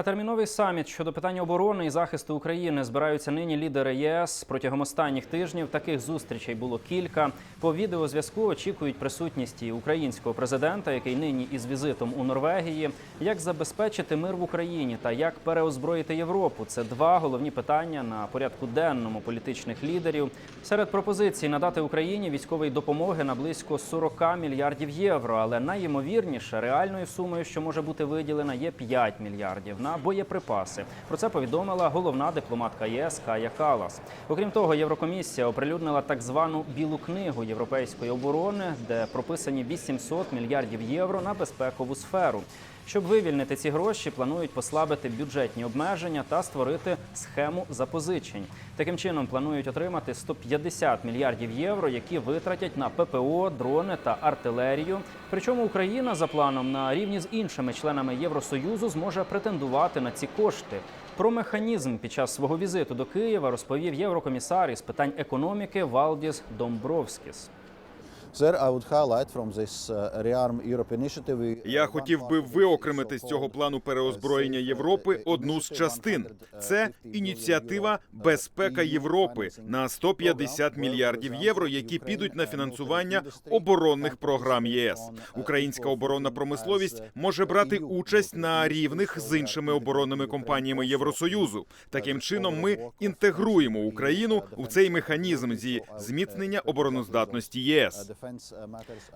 На терміновий саміт щодо питань оборони і захисту України збираються нині лідери ЄС. Протягом останніх тижнів таких зустрічей було кілька. По відеозв'язку очікують присутність українського президента, який нині із візитом у Норвегії. Як забезпечити мир в Україні та як переозброїти Європу? Це два головні питання на порядку денному політичних лідерів. Серед пропозицій надати Україні військової допомоги на близько 40 мільярдів євро. Але найімовірніше реальною сумою, що може бути виділена, є 5 мільярдів на боєприпаси. Про це повідомила головна дипломатка ЄС Кая Калас. Окрім того, Єврокомісія оприлюднила так звану білу книгу європейської оборони, де прописані 800 мільярдів євро на безпекову сферу. Щоб вивільнити ці гроші, планують послабити бюджетні обмеження та створити схему запозичень. Таким чином планують отримати 150 мільярдів євро, які витратять на ППО, дрони та артилерію. Причому Україна за планом на рівні з іншими членами Євросоюзу зможе претендувати на ці кошти. Про механізм під час свого візиту до Києва розповів єврокомісар із питань економіки Валдіс Домбровскіс. Я хотів би виокремити з цього плану переозброєння Європи одну з частин. Це ініціатива Безпека Європи на 150 мільярдів євро, які підуть на фінансування оборонних програм ЄС. Українська оборонна промисловість може брати участь на рівних з іншими оборонними компаніями Євросоюзу. Таким чином, ми інтегруємо Україну у цей механізм зі зміцнення обороноздатності ЄС.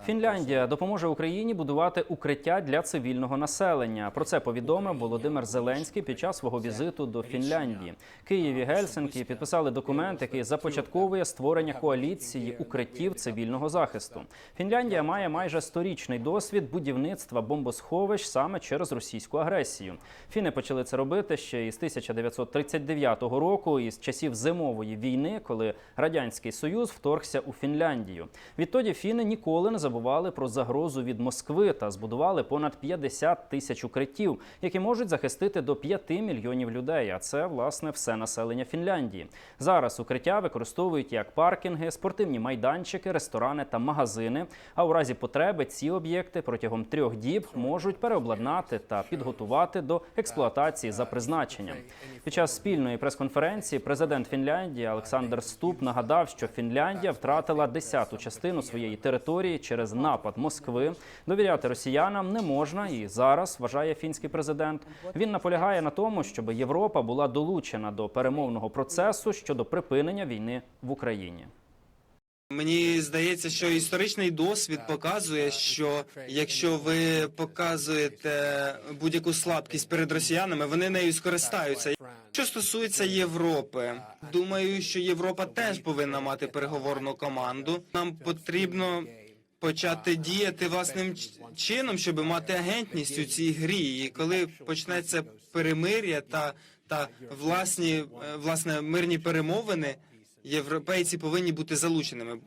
Фінляндія допоможе Україні будувати укриття для цивільного населення. Про це повідомив Володимир Зеленський під час свого візиту до Фінляндії. Київ і Гельсинкі підписали документ, який започатковує створення коаліції укриттів цивільного захисту. Фінляндія має майже сторічний досвід будівництва бомбосховищ саме через російську агресію. Фіни почали це робити ще із 1939 року, із часів зимової війни, коли радянський союз вторгся у Фінляндію. Відтоді фіни ніколи не забували про загрозу від Москви та збудували понад 50 тисяч укриттів, які можуть захистити до 5 мільйонів людей. А це власне все населення Фінляндії. Зараз укриття використовують як паркінги, спортивні майданчики, ресторани та магазини. А у разі потреби ці об'єкти протягом трьох діб можуть переобладнати та підготувати до експлуатації за призначенням. Під час спільної прес-конференції президент Фінляндії Олександр Ступ нагадав, що Фінляндія втратила десяту частину своєї території через напад Москви. Довіряти росіянам не можна, і зараз вважає фінський президент. Він наполягає на тому, щоб Європа була долучена до перемовного процесу щодо припинення війни в Україні. Мені здається, що історичний досвід показує, що якщо ви показуєте будь-яку слабкість перед росіянами, вони нею скористаються. Що стосується Європи, думаю, що Європа теж повинна мати переговорну команду. Нам потрібно почати діяти власним чином, щоб мати агентність у цій грі. І коли почнеться перемир'я та, та власні е, власне мирні перемовини, європейці повинні бути залученими.